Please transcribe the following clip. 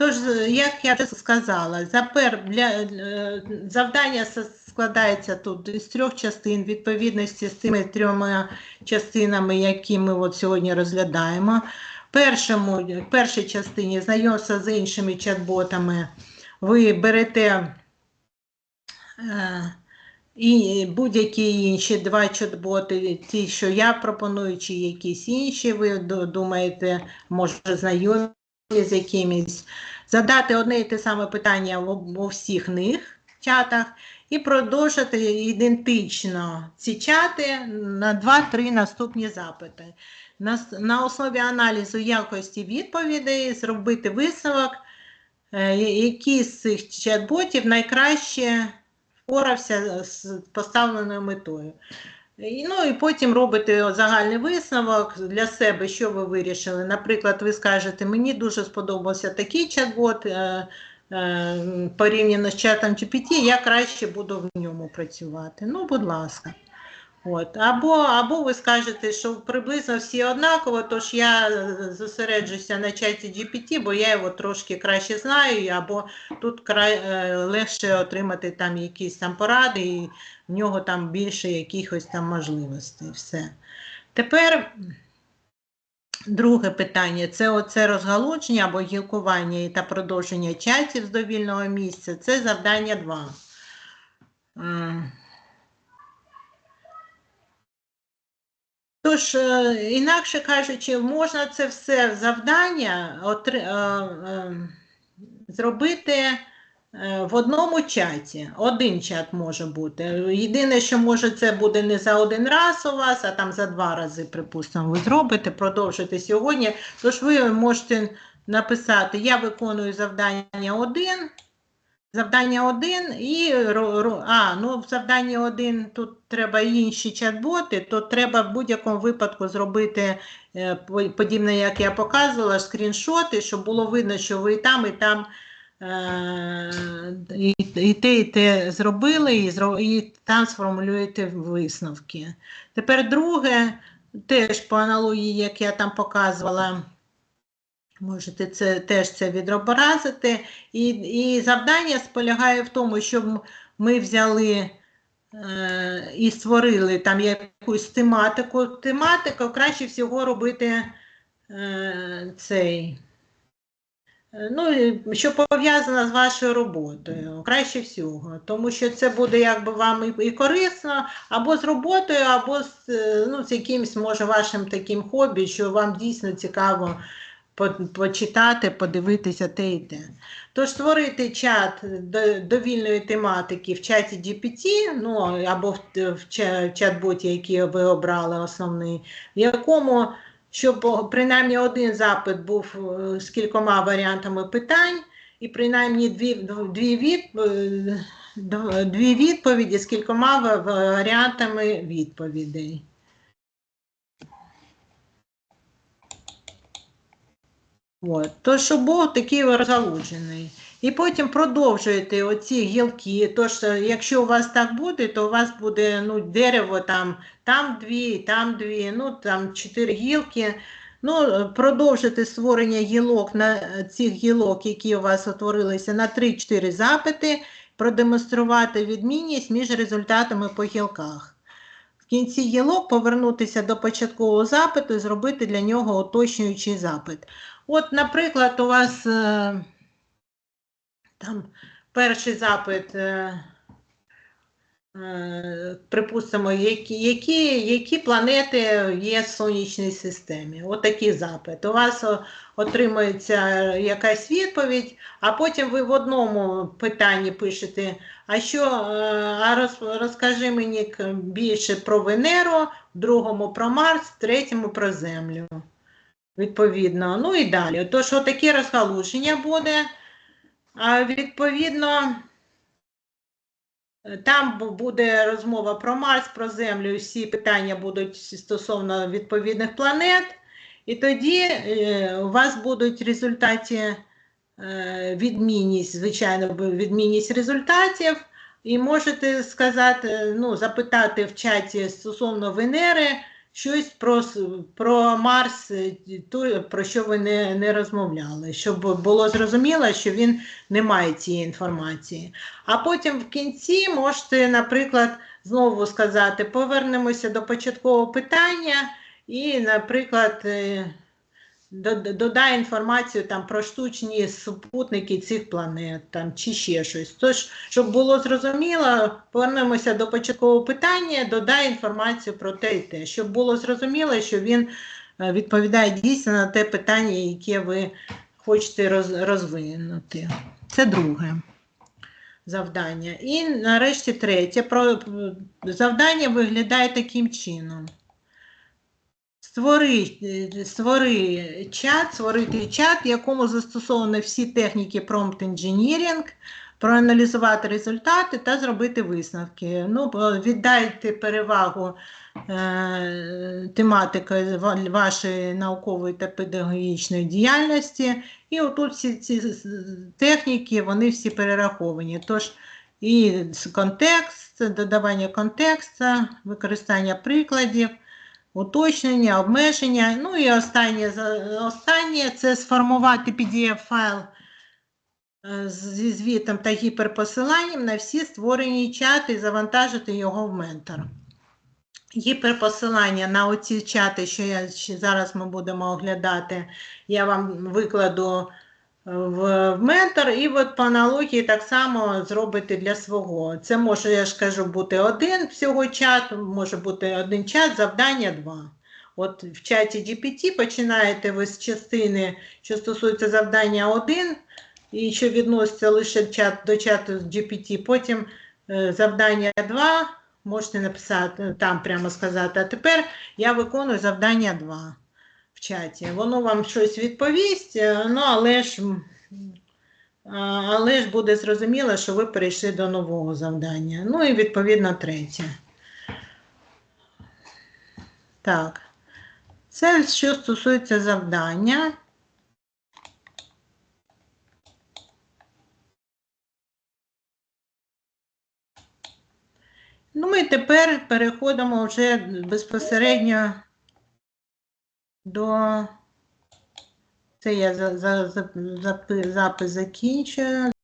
Тож, як я вже сказала, запер для е, завдання складається тут із трьох частин, відповідності з тими трьома частинами, які ми от сьогодні розглядаємо. Першому, в першій частині знайомство з іншими чат-ботами. Ви берете е, будь-які інші два чат-боти, ті, що я пропоную, чи якісь інші, ви думаєте, може знайомі з якимись, задати одне і те саме питання у всіх них чатах і продовжити ідентично ці чати на 2-3 наступні запити. На, на основі аналізу якості відповідей зробити висновок, е, який з цих чат-ботів найкраще впорався з поставленою метою. Ну і потім робите загальний висновок для себе, що ви вирішили. Наприклад, ви скажете, мені дуже сподобався такий чат-бот е, е, порівняно з чатом GPT, я краще буду в ньому працювати. Ну, будь ласка. От. Або, або ви скажете, що приблизно всі однаково, тож я е, зосереджуся на чаті GPT, бо я його трошки краще знаю, або тут край, е, легше отримати там якісь там поради, і в нього там більше якихось там можливостей. Все. Тепер друге питання це оце розгалудження або гілкування та продовження чатів з довільного місця. Це завдання 2. Тож, е, інакше кажучи, можна це все завдання отри- е, е, зробити в одному чаті. Один чат може бути. Єдине, що може це буде не за один раз у вас, а там за два рази, припустимо, ви зробите, продовжите сьогодні. Тож ви можете написати: Я виконую завдання 1. Завдання 1 і а, ну в завданні 1 тут треба інші чат-боти, то треба в будь-якому випадку зробити е, подібне, як я показувала, скріншоти, щоб було видно, що ви і там, і там е, і, і те, і те зробили, і, і там сформулюєте висновки. Тепер друге, теж по аналогії, як я там показувала. Можете це теж це відобразити. І, і завдання полягає в тому, щоб ми взяли е, і створили там якусь тематику. Тематику краще всього робити е, цей. е, Ну, що пов'язано з вашою роботою, краще всього, тому що це буде якби вам і, корисно, або з роботою, або з, е, ну, з якимось, може, вашим таким хобі, що вам дійсно цікаво почитати, подивитися те і те. Тож створити чат до- довільної тематики в чаті GPT, ну або в, чат-боті, який ви обрали основний, в якому щоб принаймні один запит був е, з кількома варіантами питань, і принаймні дві, дві, е, дві відповіді з кількома варіантами відповідей. От. То, щоб був такий розгалуджений. І потім продовжуєте оці гілки. Тож, якщо у вас так буде, то у вас буде ну, дерево там, там дві, там дві, ну там чотири гілки. Ну, продовжити створення гілок на цих гілок, які у вас утворилися, на 3-4 запити, продемонструвати відмінність між результатами по гілках. В кінці гілок повернутися до початкового запиту і зробити для нього уточнюючий запит. От, наприклад, у вас е, там перший запит, е, е, припустимо, які, які, планети є в Сонячній системі. От такий запит. У вас отримується якась відповідь, а потім ви в одному питанні пишете, а що, а роз, розкажи мені більше про Венеру, в другому про Марс, в третьому про Землю. Відповідно, ну і далі. Тож, отаке розгалуження буде. А відповідно, там буде розмова про Марс, про Землю, всі питання будуть стосовно відповідних планет. І тоді е, у вас будуть в результаті е, відмінність, звичайно, відмінність результатів. І можете сказати, ну, запитати в чаті стосовно Венери, щось про, про Марс, е, то, про що ви не, не розмовляли, щоб було зрозуміло, що він не має цієї інформації. А потім в кінці можете, наприклад, знову сказати, повернемося до початкового питання і, наприклад, е, до- до- додай інформацію там про штучні супутники цих планет там, чи ще щось. Тож, щоб було зрозуміло, повернемося до початкового питання, додай інформацію про те і те, щоб було зрозуміло, що він е, відповідає дійсно на те питання, яке ви хочете роз- розвинути. Це друге завдання. І нарешті третє. Про, завдання виглядає таким чином. Створи, е, створи чат, створити чат, в якому застосовані всі техніки prompt engineering, проаналізувати результати та зробити висновки. Ну, віддайте перевагу е, тематики вашої наукової та педагогічної діяльності. І отут всі ці техніки, вони всі перераховані. Тож і контекст, додавання контексту, використання прикладів уточнення, обмеження. Ну і останнє, останнє це сформувати PDF-файл е, зі звітом та гіперпосиланням на всі створені чати і завантажити його в ментор. Гіперпосилання на оці чати, що я зараз ми будемо оглядати, я вам викладу в, ментор, і от по аналогії так само зробити для свого. Це може, я ж кажу, бути один всього чат, може бути один чат, завдання два. От в чаті GPT починаєте ви з частини, що стосується завдання 1, і що відноситься лише чат, до чату GPT, потім е, завдання 2, можете написати, там прямо сказати, а тепер я виконую завдання 2 чаті. Воно вам щось відповість, е, ну але ж, але ж буде зрозуміло, що ви перейшли до нового завдання. Ну і відповідно третє. Так. Це що стосується завдання. Ну, ми тепер переходимо вже безпосередньо до. Це я за, за, за, запис закінчую.